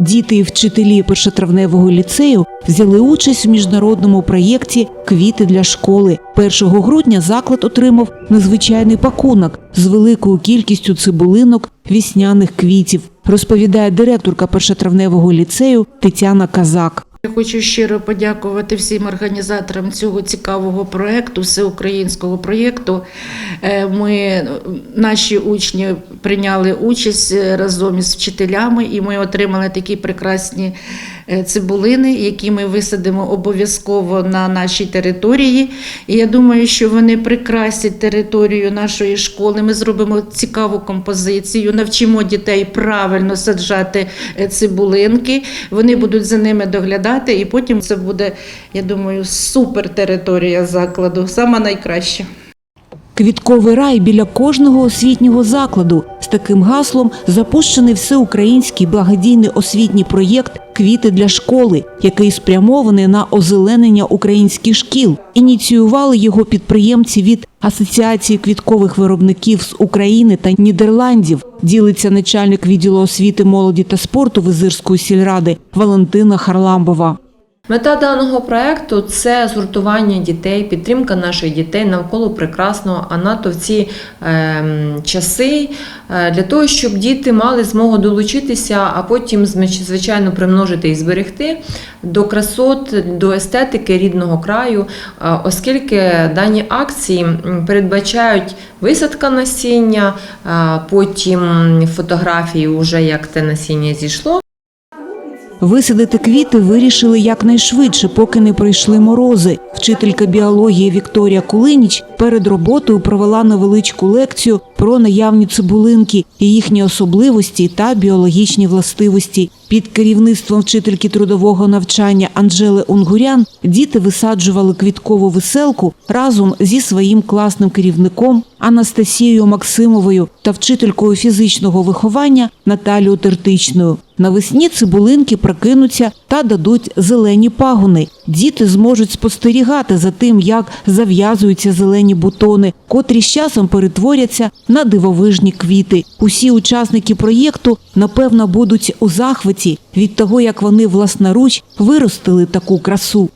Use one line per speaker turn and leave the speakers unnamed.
Діти і вчителі першотравневого ліцею взяли участь у міжнародному проєкті Квіти для школи. 1 грудня заклад отримав незвичайний пакунок з великою кількістю цибулинок вісняних квітів, розповідає директорка першотравневого ліцею Тетяна Казак.
Я хочу щиро подякувати всім організаторам цього цікавого проєкту, всеукраїнського проєкту. Е, Ми, наші учні прийняли участь е, разом із вчителями, і ми отримали такі прекрасні цибулини, які ми висадимо обов'язково на нашій території. І я думаю, що вони прикрасять територію нашої школи. Ми зробимо цікаву композицію, навчимо дітей правильно саджати е, цибулинки. Вони будуть за ними доглядати, і потім це буде, я думаю, супер територія закладу, сама найкраща.
Квітковий рай біля кожного освітнього закладу таким гаслом запущений всеукраїнський благодійний освітній проєкт Квіти для школи, який спрямований на озеленення українських шкіл. Ініціювали його підприємці від Асоціації квіткових виробників з України та Нідерландів. Ділиться начальник відділу освіти, молоді та спорту Визирської сільради Валентина Харламбова.
Мета даного проекту це згуртування дітей, підтримка наших дітей навколо прекрасного, а НАТО в ці ем, часи е, для того, щоб діти мали змогу долучитися, а потім звичайно примножити і зберегти до красот, до естетики рідного краю, е, оскільки дані акції передбачають висадка насіння, е, потім фотографії, вже як те насіння зійшло.
Висадити квіти вирішили якнайшвидше, поки не прийшли морози. Вчителька біології Вікторія Кулиніч перед роботою провела невеличку лекцію про наявні цибулинки і їхні особливості та біологічні властивості. Під керівництвом вчительки трудового навчання Анжели Унгурян діти висаджували квіткову веселку разом зі своїм класним керівником Анастасією Максимовою та вчителькою фізичного виховання Наталією Тертичною. Навесні цибулинки прокинуться та дадуть зелені пагони. Діти зможуть спостерігати за тим, як зав'язуються зелені бутони, котрі з часом перетворяться на дивовижні квіти. Усі учасники проєкту напевно будуть у захваті від того, як вони власноруч виростили таку красу.